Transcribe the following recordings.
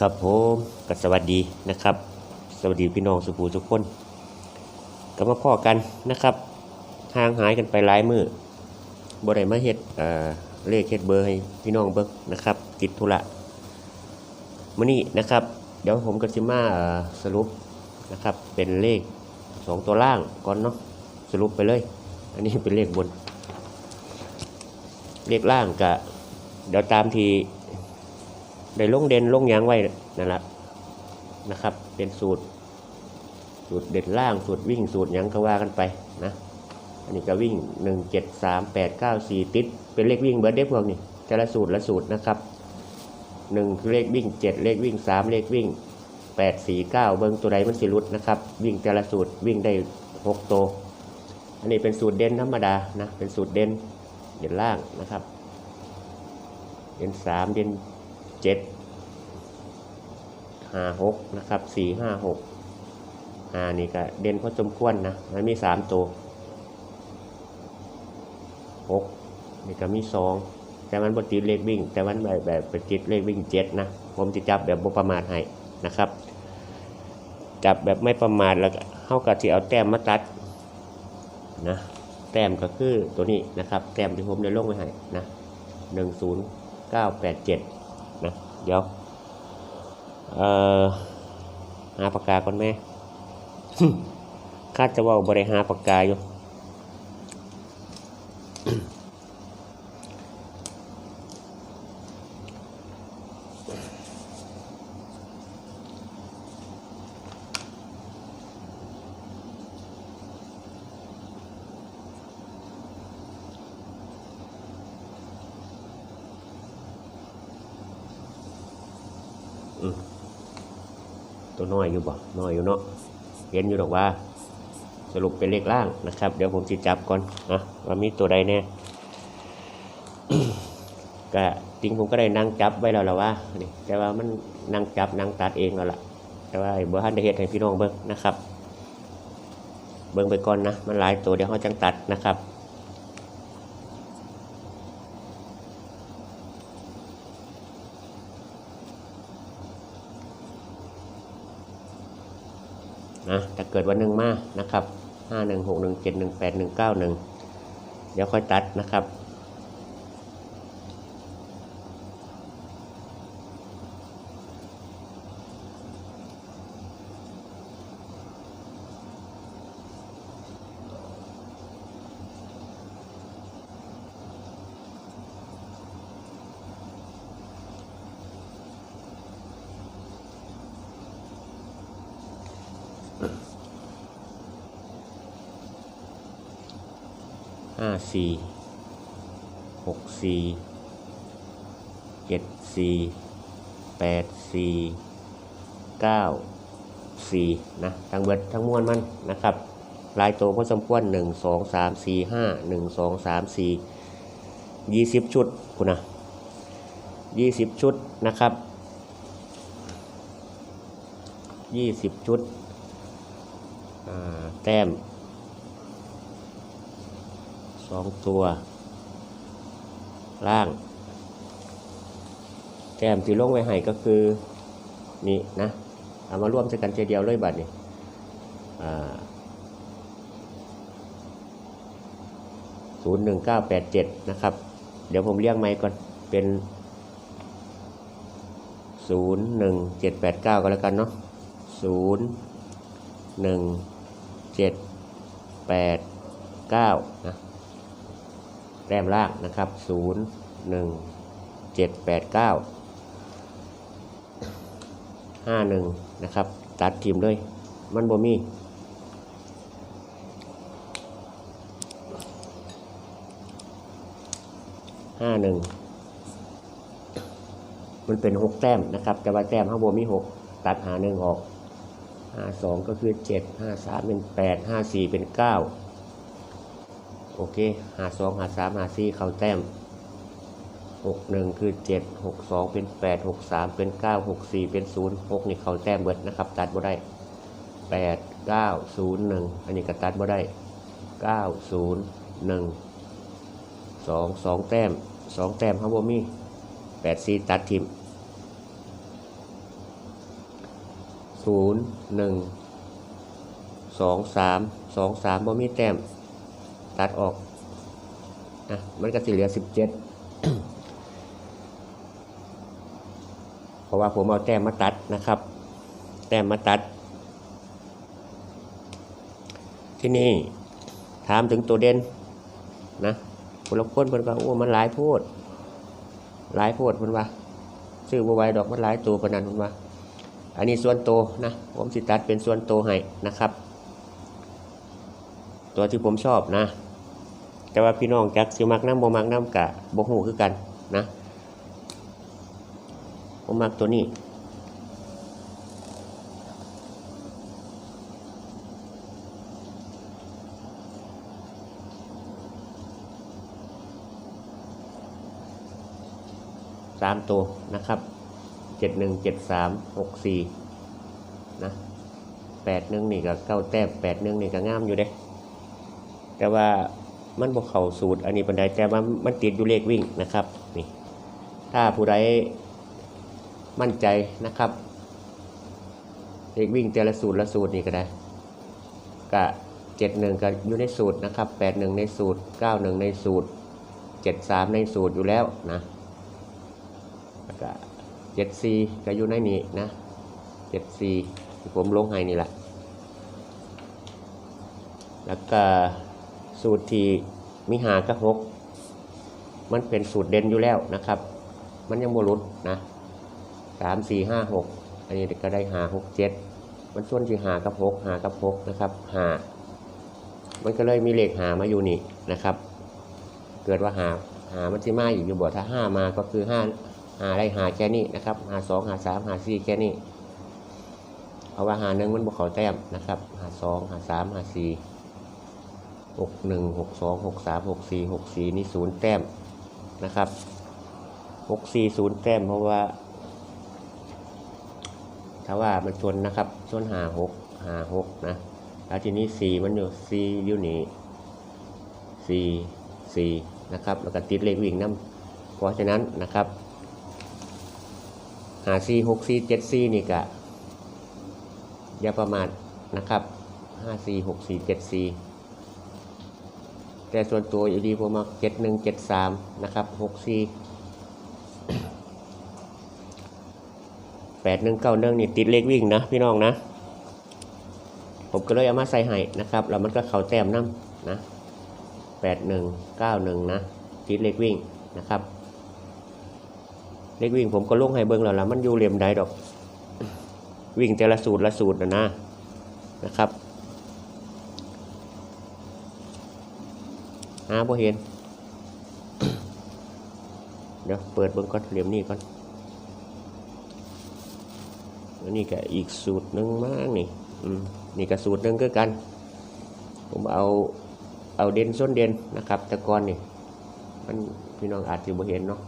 ครับผมก็สวัสดีนะครับ สวัสดีพี่น้องสุภูทุกคนก็มาพ่อกันนะครับห่างหายกันไปหลายมือบ่ได้มาเฮ็ดเอ่อเลขเฮ็ดเบอร์ให้พี่น้องเบิ่งนะครับติดธุระมื้อนี้นะครับ เดี๋ยวผมก็สิมาสรุปนะครับเป็นเลขสองตัวล่างก่อนเนาะสรุปไปเลย อันนี้เป็นเลขบน เลขล่างก็เดี๋ยวตามที ได้ลงเด่นลงยางไว้นั่นแหละนะครับ เป็นสูตร สูตรเด็ดล่างสูตรวิ่งสูตรยังก็ว่ากันไปนะอันนี้ก็วิ่งหนึ่งเจ็ดสามแปดเก้าสี่ติด เป็นเลขวิ่งเบิร์ดเด้พวกนี้แต่ละสูตรละสูตรนะครับหนึ่งคือเลขวิ่งเจ็ดเลขวิ่งสามเลขวิ่งแปดสี่เก้าเบิ้งตัวใดมันสิรุดนะครับ วิ่งแต่ละสูตรวิ่งได้หกตัวอันนี้เป็นสูตรเด่นธรรมดานะ เป็นสูตรเด่นเด่นล่างนะครับ เด่นสามเด่น เจ็ดห้าหกนะครับสี่ห้าหกห้านี่ก็เด่นพอสมควรนะมันมีสามตัวหกนี่ก็มีสองแต่มันบติดเลขวิ่ง แต่มันแบบแบบปติดเลขวิ่งเจ็ดนะผมจะจับแบบบ่ประมาทให้นะครับ จับแบบไม่ประมาทแล้วเข้ากับที่เอาแต้มมาตัดนะแต้มก็คือตัวนี้นะครับ แต้มที่ผมได้ลงไว้ให้นะหนึ่งศูนย์เก้าแปดเจ็ด เดี๋ยว เอ่อ หาปากกาก่อนแม่คาดจะว่าบริหาปากกาอยู่ ตัวน้อยอยู่บ่น้อยอยู่เนาะเห็นอยู่หรอกว่า สรุปเป็นเลขล่างนะครับ เดี๋ยวผมจะจับก่อนนะว่ามีตัวใดแน่ก็จริงผมก็ได้นั่งจับไว้แล้วละว่านี่แต่ว่ามันนั่งจับนั่งตัดเองแล้วล่ะ แต่ว่าบ่ทันได้เฮ็ดให้พี่น้องเบิ่งนะครับ เบิ่งไปก่อนนะมันหลายตัวเดี๋ยวเขาจังตัดนะครับ นะแต่เกิดวันหนึ่งมานะครับห้าหนึ่งหกหนึ่งเจ็ดหนึ่งแปดหนึ่งเก้าหนึ่งเดี๋ยวค่อยตัดนะครับ ห้าสี่หกสี่เจ็ดสี่แปดสี่เก้าสี่นะทั้งเบิดทั้งมวลมันนะครับลายตัวพอสมควรหนึ่งสองสามสี่ห้าหนึ่งสองสามสี่ยี่สิบชุดคุณนะยี่สิบชุดนะครับยี่สิบชุดแต้ม องตัว ล่าง แต้มที่ลงไว้ให้ก็คือ นี่นะเอามาร่วมใช้กันเจเดียวเลยบัดนี้ศูนย์หนึ่งเก้าแปดเจ็ดนะครับ เดี๋ยวผมเรียกไม้ก่อนเป็นศูนย์หนึ่งเจ็ดแปดเก้าก็แล้วกันเนาะศูนย์หนึ่งเจ็ดแปดเก้านะ แต้มล่างนะครับ 0 1 7 8 9 5 1 นะครับ ตัดทีมเลย มันบ่มีห้าหนึ่งมันเป็นหกแต้มนะครับ แต่ว่าแต้มข้างบนมีหกตัดหาหนึ่งออกห้าสองก็คือเจ็ดห้าสามเป็นแปดห้าสี่เป็นเก้า โอเคหาสองหาสามหาสี่เขาแต้มหกหนึ่งคือเจ็ดหกสองเป็นแปดหกสามเป็นเก้าหกสี่เป็นศูนย์หกนี่เขาแต้มเบิดนะครับ ตัดบ่ได้แปดเก้าศูนย์หนึ่งอันนี้ก็ตัดบ่ได้เก้าศูนย์หนึ่งสองสองแต้มสองแต้มข้างบนมีแปดสี่ตัดทิมศูนย์หนึ่งสองสามสองสามบ่มีแต้ม ตัดออกอะมันก็สิเหลือสิบเจ็ดเพราะว่าผมเอาแต้มมาตัดนะครับ แต้มมาตัด ที่นี่ถามถึงตัวเด่นนะคนละคนเพิ่นว่าโอ้มันหลายโพดหลายโพดเพิ่นว่าซื้อบ่ไวดอกมันหลายตัวปนนั้นเพิ่นว่า อันนี้ส่วนโตนะผมสิตัดเป็นส่วนโตให้นะครับ ตัวที่ผมชอบนะ แต่ว่าพี่น้องจักสิมักน้ำบ่มักน้ำกะบ่ฮู้คือกันนะผมมักตัวนี้สามตัวนะครับเจ็ดหนึ่งเจ็ดสามหกสี่นะแปดหนึ่งนี่ก็เก้าแต้มแปดหนึ่งนี่ก็งามอยู่เด้แต่ว่า มันบวกเข่าสูตรอันนี้บันไดแต่ว่ามันติดอยู่เลขวิ่งนะครับนี่ถ้าผู้ใดมั่นใจนะครับ เลขวิ่งแต่ละสูตรละสูตรนี่ก็ได้กะเจ็ดหนึ่งก็อยู่ในสูตรนะครับแปดหนึ่งในสูตรเก้าหนึ่งในสูตรเจ็ดสามในสูตรอยู่แล้วนะแล้วก็เจ็ดซีก็อยู่ในนี้นะเจ็ดซีที่ผมลงให้นี่แหละแล้วก็ สูตรที่มีหากับหกมันเป็นสูตรเด่นอยู่แล้วนะครับ มันยังโมลุดนะสามสี่ห้าหกอันนี้ก็ได้หาหกเจ็ดมันส่วนที่หากับหกหากับหกนะครับหามันก็เลยมีเลขหามาอยู่นี่นะครับ เกิดว่าหาหามันที่มาอยู่อยู่บ่ถ้าห้ามาก็คือห้าหาได้หาแค่นี้นะครับหาสองหาสามหาสี่แค่นี้เพราะว่าหาหนึ่งมันบวกเขาแต้มนะครับหาสองหาสามหาสี่ หกหนึ่งหกสองหกสามหกสี่หกสี่นี่ศูนย์แต้มนะครับหกสี่ศูนย์แต้มเพราะว่า ถ้าว่ามันชนนะครับชนหาหกหาหกนะแล้วทีนี้สี่มันอยู่สี่อยู่นี่สี่สี่นะครับแล้วก็ติดเลขวิ่งน้ำเพราะฉะนั้นนะครับหาซีหกซีเจ็ดซีนี่กะอย่าประมาทนะครับห้าซีหกซีเจ็ดซี แต่ส่วนตัวอยู่ดีผมมาเจ็ดหนึ่งเจ็ดสามนะครับหกซีแปดหนึ่งเก้าหนึ่งนี่ติดเลขวิ่งนะพี่น้องนะ ผมก็เลยเอามาใส่ให้นะครับแล้วมันก็เข่าแต้มน้ำนะแปดหนึ่งเก้าหนึ่งนะติดเลขวิ่งนะครับ เล็กวิ่งผมก็ลงให้เบิ้งแล้วล่ะมันอยู่เหลี่ยมใดดอก วิ่งแต่ละสูตรละสูตรนะนะนะครับ หาบ่เห็น เดี๋ยวเปิดเบิ้งก่อนเหลี่ยมนี้ก่อนอันนี้ก็อีกสูตรหนึ่งมากนี่อืมนี่ก็สูตรหนึ่งก็กัน ผมเอาเอาเด่นส้นเด่นนะครับต่ก่อนนี่มันพี่น้องอาจจะบ่เห็นเนาะ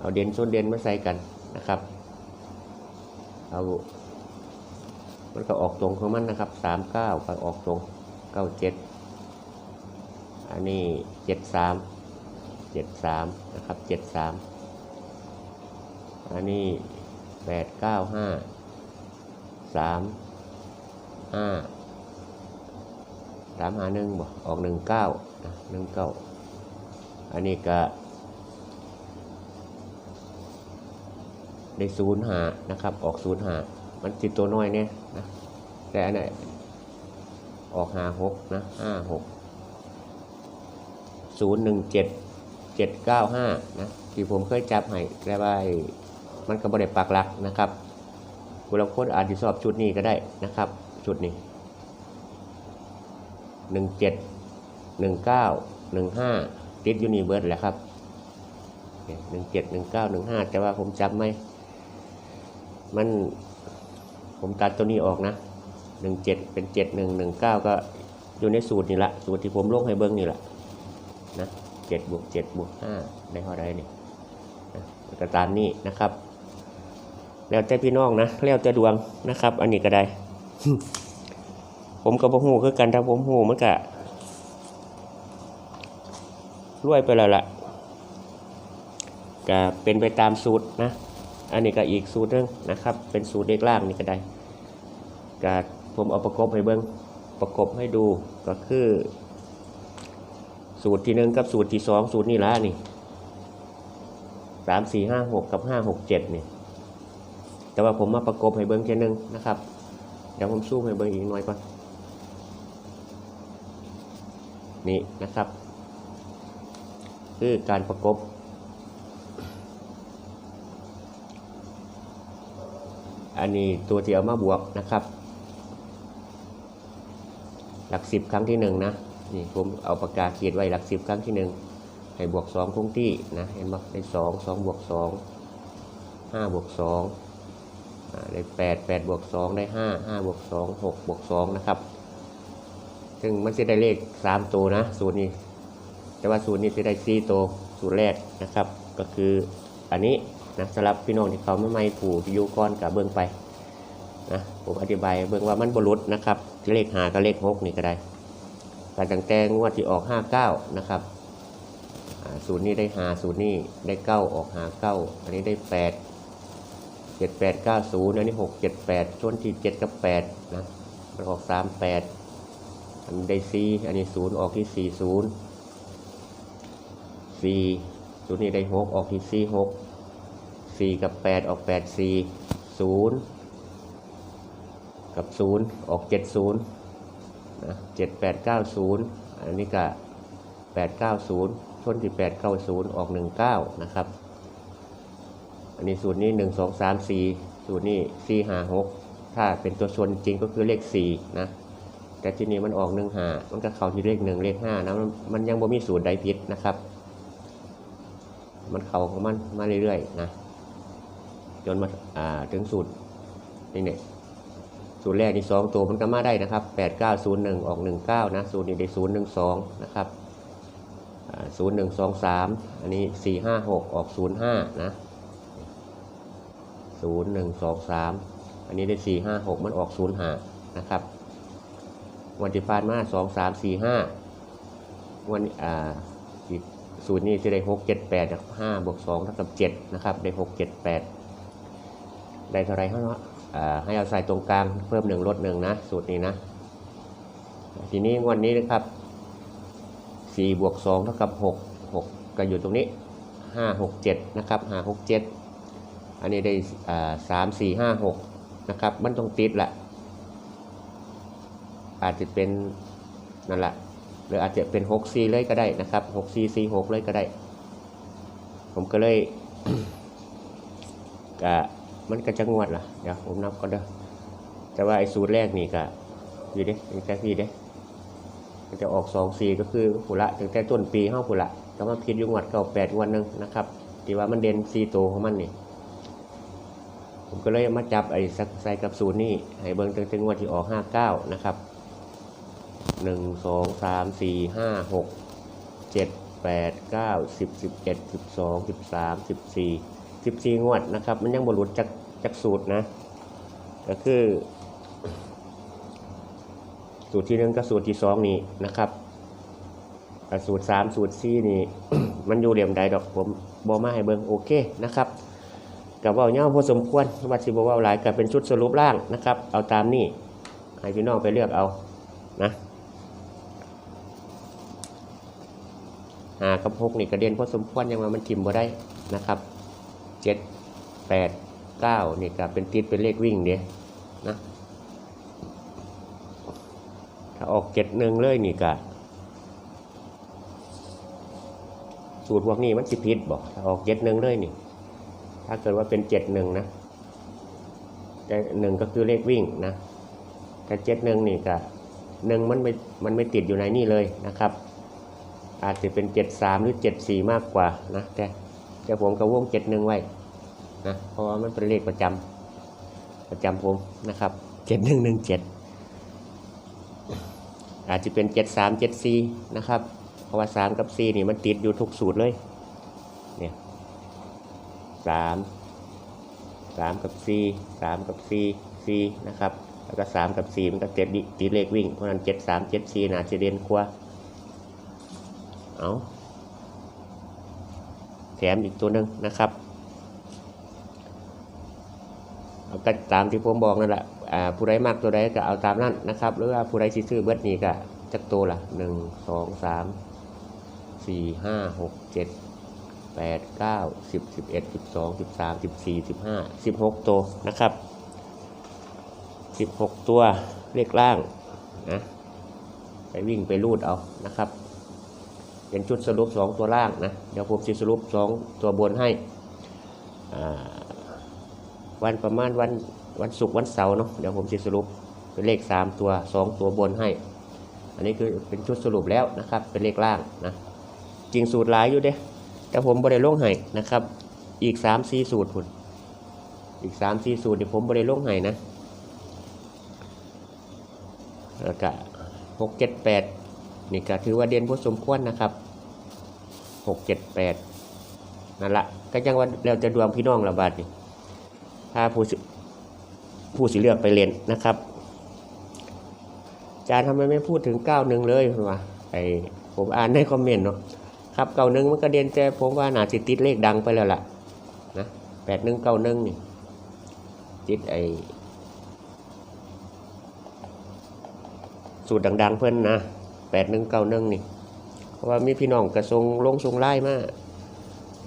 เอาเด่นส่วนเด่นมาใส่กันนะครับ เอามันก็ออกตรงของมันนะครับสามเก้าก็ออกตรงเก้าเจ็ด อันนี้เจ็ดสามเจ็ดสามนะครับเจ็ดสามอันนี้แปดเก้าห้าสามห้าสามหาหนึ่งบ่ออกหนึ่งเก้าหนึ่งเก้าอันนี้ก็ได้ศูนย์หานะครับ ออกศูนย์หามันติดตัวน้อยเนี่ยนะแต่อันไหนออกหาหกนะห้าหก ศูนย์หนึ่งเจ็ดเจ็ดเก้าห้านะที่ผมเคยจับให้แต่ว่ามันก็บริปักหลักนะครับคุณลางคนอาจจะสอบชุดนี้ก็ได้นะครับ ชุดนี้หนึ่งเจ็ดหนึ่งเก้าหนึ่งห้าติดยูนิเบิร์ดแหละครับหนึ่งเจ็ดหนึ่งเก้าหนึ่งห้าแต่ว่าผมจำไม่ มันผมตัดตัวนี้ออกนะหนึ่งเจ็ดเป็นเจ็ดหนึ่งหนึ่งเก้าก็อยู่ในสูตรนี่แหละสูตรที่ผมลงให้เบิ้งนี่แหละ นะเจ็ดบวกเจ็ดบวกห้าได้เท่าไรนี่นะก็ตามนี้นะครับ แล้วแต่พี่น้องนะแล้วแต่ดวงนะครับ อันนี้ก็ได้ ผมกับผมหูคือกันถ้าผมหูมันก็รวยไปแล้วล่ะก็เป็นไปตามสูตรนะ อันนี้ก็อีกสูตรหนึงนะครับ เป็นสูตรเลขล่างนี่ก็ได้ก็ผมเอาประกบให้เบิ้งประกบให้ดูก็คือ สูตรที่หนึ่งกับสูตรที่สองสูตรนี่ละนี่สามสี่ห้าหกกับห้าหกเจ็ดนี่แต่ว่าผมมาประกบให้เบิ้งแค่นึงนะครับ เดี๋ยวผมซูมให้เบิ้งอีกหน่อยก่อนนี่นะครับ คือการประกบ อันนี้ตัวที่เอามาบวกนะครับ หลักสิบครั้งที่หนึ่งนะ นี่ผมเอาปากกาเขียนไว้หลักสิบครั้งที่หนึ่งให้บวกสองคงที่นะเห็นไหมได้สองสองบวกสองห้าบวกสองได้แปดแปดบวกสองได้ห้าห้าบวกสองหกบวกสองนะครับ ซึ่งมันจะได้เลขสามตัวนะสูตรนี้ แต่ว่าสูตรนี้จะได้สี่ตัวสูตรแรกนะครับ ก็คืออันนี้นะสำหรับพี่น้องที่เขาไม่ไม่ผูกอยูก้อนกับเบื้องไปนะผมอธิบายเบื้องว่ามันบรุษนะครับ เลขหากับเลขหกนี่ก็ได้ การตั้งแต่งวดที่ออกห้าเก้านะครับอ่าสูนี้ได้หาสูตรนี้ได้เก้าออกหาเก้าอันนี้ได้แปดเจ็ดแปดเก้าศูนย์อันนี้หกเจ็ดแปดชนที่เจ็ดกับแปดนะมันออกสามแปดอันได้สี่อันนี้ศูนย์ออกที่สี่ศูนย์สี่ศูนย์นี่ได้หกออกที่สี่หกสี่กับแปดออกแปดสี่ศูนย์กับศูนย์ออกเจ็ดศูนย์ นะเจ็ดแปดเก้าศูนย์อันนี้ก็แปดเก้าศูนย์ชนที่แปดเก้าศูนย์ออกหนึ่งเก้านะครับ อันนี้สูตรนี้หนึ่งสองสามสี่สูตรนี้สี่ห้าหกถ้าเป็นตัวชนจริงก็คือเลขสี่นะแต่ทีนี้มันออกหนึ่งหามันก็เข้าที่เลขหนึ่งเลขห้านะมันยังบ่มีสูตรใดผิดนะครับ มันเข้าของมันมาเรื่อยๆนะจนมาอ่าถึงสูตรนี่เนี่ย สูตรแรกนี่สองตัวมันก็มาได้นะครับแปดเก้าศูนย์หนึ่งออกหนึ่งเก้านะสูตรนี้ได้ศูนย์หนึ่งสองนะครับศูนย์หนึ่งสองสามอันนี้สี่ห้าหกออกศูนย์ห้านะศูนย์หนึ่งสองสามอันนี้ได้สี่ห้าหกมันออกศูนย์ห้านะครับวันที่ผ่านมาสองสามสี่ห้าวันอ่าสูตรนี้จะได้หกเจ็ดแปดห้าบวกสองเท่ากับเจ็ดนะครับได้หกเจ็ดแปดได้เท่าไรเขาเนาะอ่า ให้เอาใส่ตรงกลางเพิ่มหนึ่งลดหนึ่งนะ สูตรนี้นะ ทีนี้วันนี้นะครับสี่บวกสองเท่ากับหกหกก็อยู่ตรงนี้ห้าหกเจ็ดนะครับห้าหกเจ็ดอันนี้ได้สามสี่ห้าหกนะครับ มันต้องติดละอาจจะเป็นนั่นแหละหรืออาจจะเป็น6 c เลยก็ได้นะครับ6 c c 6เลยก็ได้ ผมก็เลยกะ มันก็จะงวดล่ะเดี๋ยวผมนับก็เด้อแต่ว่าไอ้สูตรแรกนี่ก็อยู่ดิเป็นแค่พี่เด้มันจะออก2 c ก็คือผุละถึงแต่ต้นปีเฮาผุละก็มาพิดยู่งวดเก่า8งวดหนึงนะครับที่ว่ามันเด่น4ตัวของมันนี่ผมก็เลยมาจับไอ้สักใส่กับสูตรนี่ให้เบิ่งตั้งแต่งวดที่ออก59นะครับหนึ่งสองสามสี่ห้าหกเจ็ดแปดเก้าสิบสิบเอ็ดสิบสองสิบสามสิบสี่ สิบสี่งวดนะครับ มันยังบรรลุจากจากสูตรนะ ก็คือ สูตรที่หนึ่งกับสูตรที่สองนี่นะครับสูตรสามสูตรสี่นี่ มันอยู่เหลี่ยมใดดอกผมบอมาให้เบิ่งโอเคนะครับกับว่าเน่าพอสมควรวัดสิบว่าหลายกับเป็นชุดสรุปล่างนะครับ เอาตามนี่ให้พี่น้องไปเลือกเอานะหากับหกนี่กระเด็นพอสมควรยังว่ามันทิมบ่ได้นะครับ เจ็ดแปดเก้านี่ก็เป็นติดเป็นเลขวิ่งเดียนะถ้าออกเจ็ดหนึ่งเลยนี่ก็สูตรพวกนี้มันสิพิษบอกถ้าออกเจ็ดหนึ่งเลยนี่ ถ้าเกิดว่าเป็นเจ็ดหนึ่งนะแต่หนึ่งก็คือเลขวิ่งนะแต่เจ็ดหนึ่งนี่ก็หนึ่งมันไม่มันไม่ติดอยู่ในนี่เลยนะครับ อาจจะเป็นเจ็ดสามหรือเจ็ดสี่มากกว่านะแต่ แต่ผมก็วงเจ็ดหนึ่งไว้นะเพราะว่ามันเป็นเลขประจำประจำผมนะครับเจ็ดหนึ่งหนึ่งเจ็ดอาจจะเป็นเจ็ดสามเจ็ดสี่นะครับ เพราะว่าสามกับสี่นี่มันติดอยู่ทุกสูตรเลยเนี่ยสามสามกับสี่สามกับสี่สี่นะครับแล้วก็สามกับสี่มันก็ติดติดเลขวิ่งเพราะฉะนั้นเจ็ดสามเจ็ดสี่น่าจะเด่นกว่าเอา ถมอีกตัวหนึ่งนะครับเอาก็ตามที่ผมบอกนั่นแหละผู้ใดมากตัวใดก็เอาตามนั้นนะครับ หรือว่าผู้ใดซื้อเบิดนี้ก็จักตัวละหนึ่งสองสามสี่ห้าหกเจ็ดแปดเก้าสิบสิบเอ็ดสิบสองสิบสามสิบสี่สิบห้าสิบหกตัวนะครับสิบหกตัวเลขล่างนะไปวิ่งไปรูดเอานะครับ เป็นชุดสรุปสองตัวล่างนะ เดี๋ยวผมจะสรุปสองตัวบนให้ วันประมาณวันวันศุกร์วันเสาร์เนาะ เดี๋ยวผมจะสรุปเป็นเลขสามตัวสองตัวบนให้ อันนี้คือเป็นชุดสรุปแล้วนะครับ เป็นเลขล่างนะ จริงสูตรหลายอยู่เด้ แต่ผมบริลงให้นะครับ อีกสามสี่สูตรพุ่นอีกสามสี่สูตรเดี๋ยวผมบริลงให้นะแล้วก็หกเจ็ดแปด นี่ก็ถือว่าเด่นพอสมควรนะครับหกเจ็ดแปดนั่นละก็ยังว่าเราจะดวงพี่น้องระบาดนี่ถ้าผู้ผู้สิเลือกไปเรียนนะครับอาจารย์ทำไมไม่พูดถึงเก้าหนึ่งเลยวะไอผมอ่านในคอมเมนต์เนาะครับเก้าหนึ่งมันก็เด่นแต่ผมว่าหนาจะติดเลขดังไปแล้วล่ะนะแปดหนึ่งเก้าหนึ่งนี่ติดไอสูตรดัง ๆ เพื่อนนะ แปดหนึ่งเก้าหนึ่งนี่ เพราะว่ามีพี่น้องกระทรงลงทรงไล่มา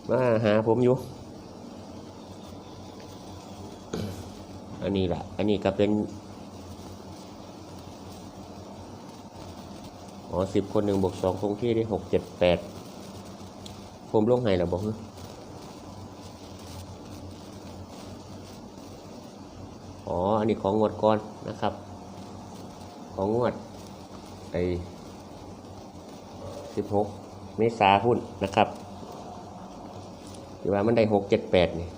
มาหาผมอยู่ อันนี้แหละ อันนี้ก็เป็นอ๋อสิบคนหนึ่งบวกสองคงที่ได้หกเจ็ดแปดผมลงให้แล้วบอกฮะอ๋อ อันนี้ของงวดก่อนนะครับ ของงวดไอ 16 เมษาหุ้นนะครับที่ว่ามันได้ 6 7 8 นี่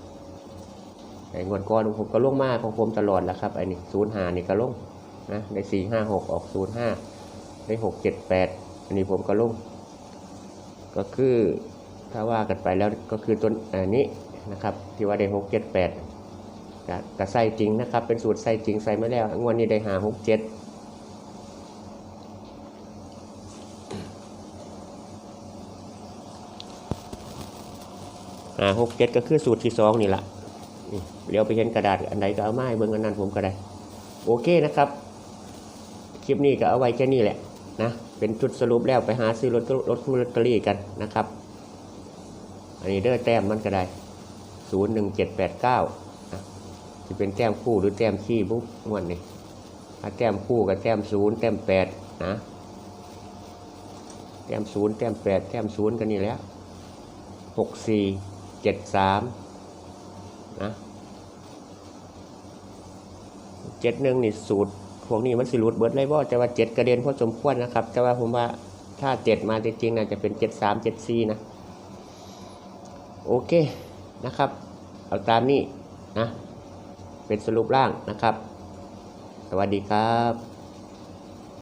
ไอ้งวดก่อนผมก็ลงมากของผมตลอดแล้วครับไอ้นี่ศูนย์หานี่ก็ลงนะได้สี่ห้าหกออกศูนย์ห้าได้หกเจ็ดแปดอันนี้ผมก็ลง ก็คือถ้าว่ากันไปแล้วก็คือตัวอันนี้นะครับ ที่ว่าได้หกเจ็ดแปดก็ใส่จริงนะครับ เป็นสูตรใส่จริงใส่มาแล้วงวดนี้ได้หาหกเจ็ด อ่าหกเจ็ดก็คือสูตรที่สองนี่แหละเดี๋ยวไปเห็นกระดาษอันใดก็เอาไม้เบิ่งอันนั้นผมก็ได้ โอเคนะครับ คลิปนี้ก็เอาไว้แค่นี้แหละนะเป็นจุดสรุปแล้วไปหาซื้อรถรถลอตเตอรี่กันนะครับ อันนี้เด้อแต้มมันก็ได้ศูนย์หนึ่งเจ็ดแปดเก้าจะเป็นแต้มคู่หรือแต้มขี้บุ๊กงวดนี่ถ้าแต้มคู่กับแต้มศูนย์แต้มแปดนะแต้มศูนย์แต้มแปดแต้มศูนย์กันนี่แหล้วหกสี่ เจ็ดสามนะเจ็ดหนึ่งนี่สูตรพวกนี้มันสิรูดเบิร์ดเลยบ่แต่ว่าเจ็ดกระเด็นพอสมควรนะครับ แต่ว่าผมว่าถ้าเจ็ดมาจริงๆน่าจะเป็นเจ็ดสามเจ็ดสี่นะ โอเคนะครับ เอาตามนี้นะ เป็นสรุปร่างนะครับ สวัสดีครับ